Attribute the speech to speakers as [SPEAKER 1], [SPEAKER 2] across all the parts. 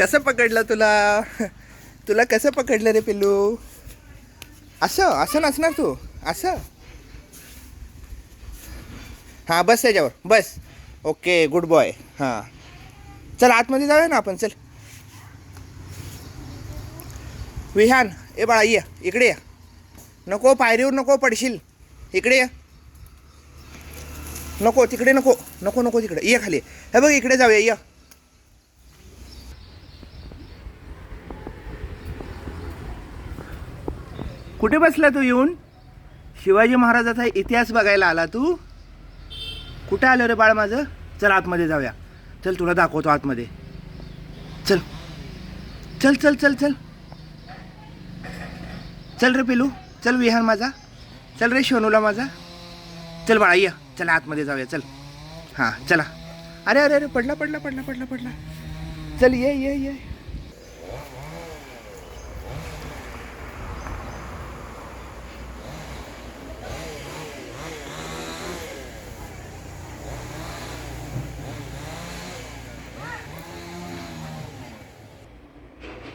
[SPEAKER 1] कसं पकडलं तुला? तुला कसं पकडलं रे पिल्लू? असं असं नसणार तू. असं. हां बस त्याच्यावर. बस. Okay good boy. हां. चल आतमध्ये जाऊया ना आपण. चल. विहान ए बाळा ये. इकडे या. नको पायरीवर नको पडशील. इकडे या. नको तिकडे नको. नको नको तिकडे. ये खाली. हे बघ इकडे जाऊया. ये. कुठे बसला तू येऊन? शिवाजी महाराजाचा इतिहास बघायला आला तू? कुठे आलं रे बाळ माझं? चल आतमध्ये जाऊया. चल तुला दाखवतो आतमध्ये. चल. चल चल चल चल. चल रे पिलू. चल विहान माझा. चल रे शोनूला माझा. चल बाळा ये. चला आतमध्ये जाऊया. चल. हां चला. अरे अरे अरे पडला पडला पडला पडला पडला. चल ये ये ये.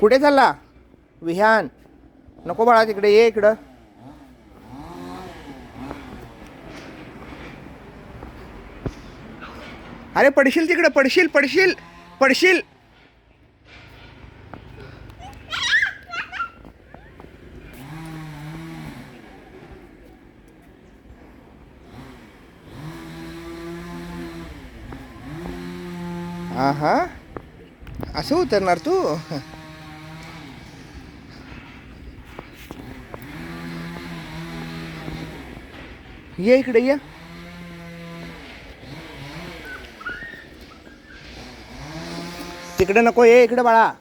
[SPEAKER 1] कुठे चालला विहान. नको बाळा तिकडे ये इकडं. अरे पडशील तिकडं पडशील पडशील पडशील. हा हा असं उतरणार तू? ये इकडे ये. तिकडे नको ये इकडे बाळा.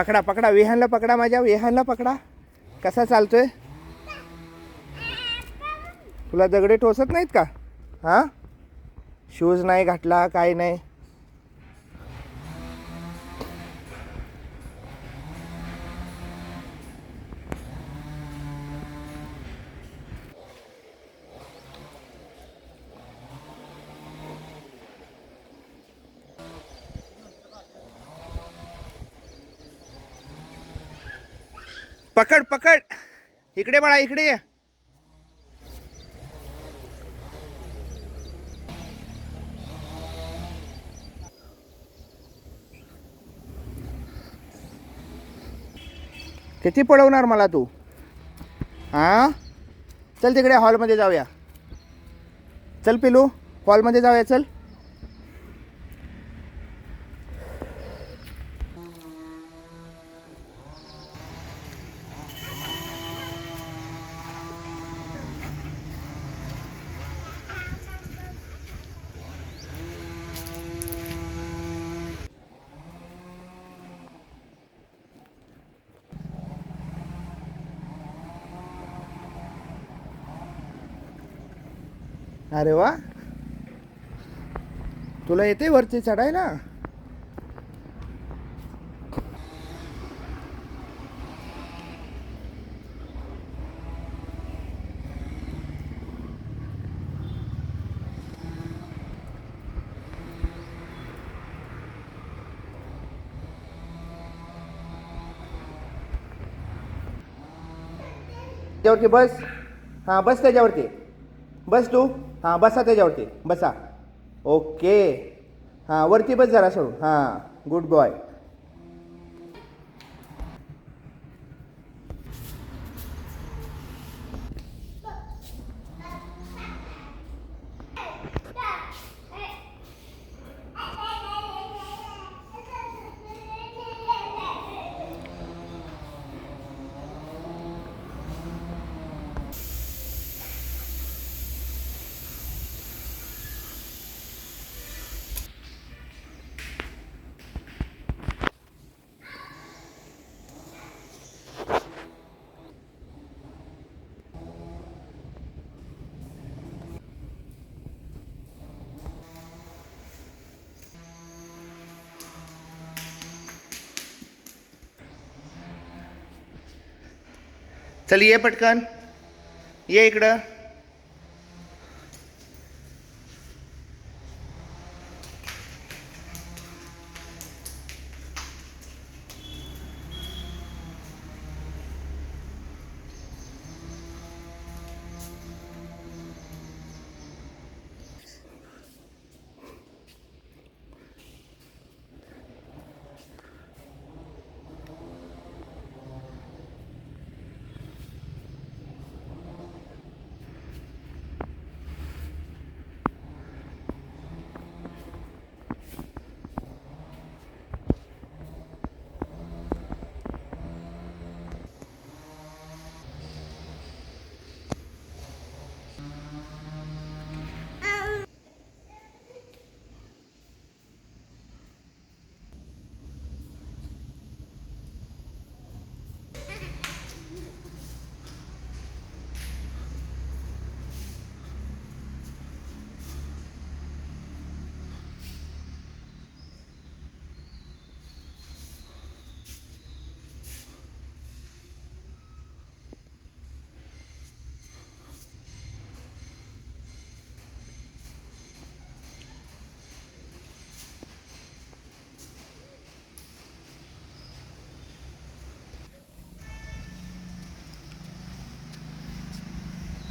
[SPEAKER 1] पकडा पकडा. विहानला पकडा माझ्या विहानला पकडा. कसा चालतोय? तुला दगडे ठोसत नाहीत का? हां? शूज नाही घातला काय नाही. पकड पकड. इकडे बाळा इकडे ये. किती पळवणार मला तू? हां? चल तिकडे हॉलमध्ये जाऊया. चल पिलू हॉलमध्ये जाऊया चल. अरे वा. तुला येते वरती चढायला त्याच्यावरती बस. हां बस त्याच्यावरती. बस तू? हां बसा त्याच्यावरती. बसा. ओके. हां वरती बस जरा सोडून हां गुड बॉय चल ये पटकन. ये इकडं.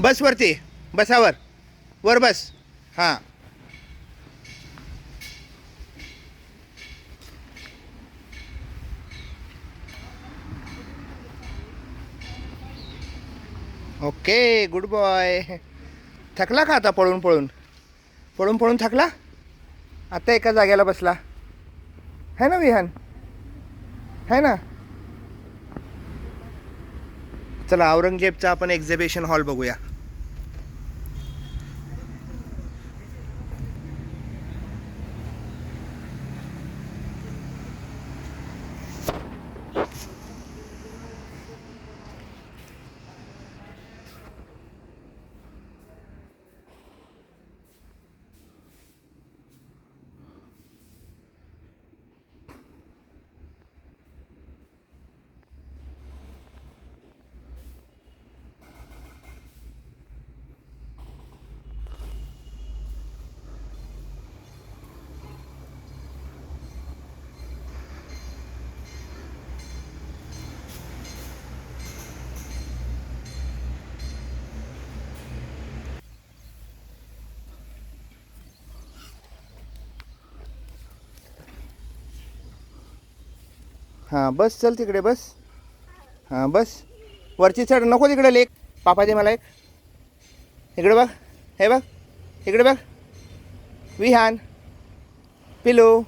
[SPEAKER 1] बसवरती. बसावर. वर बस. हां. Okay good boy. थकला का आता पळून पळून? पळून पळून थकला? आता एका जागेला बसला. है ना विहान? है ना? चला औरंगजेबचा आपण एक्झिबिशन हॉल बघूया. हां बस चल तिकडे बस. हां बस. वरची चढ नको तिकडे लेक. पापा दे मला एक. इकडे बघ. हे बघ. इकडे बघ. विहान. पिलू.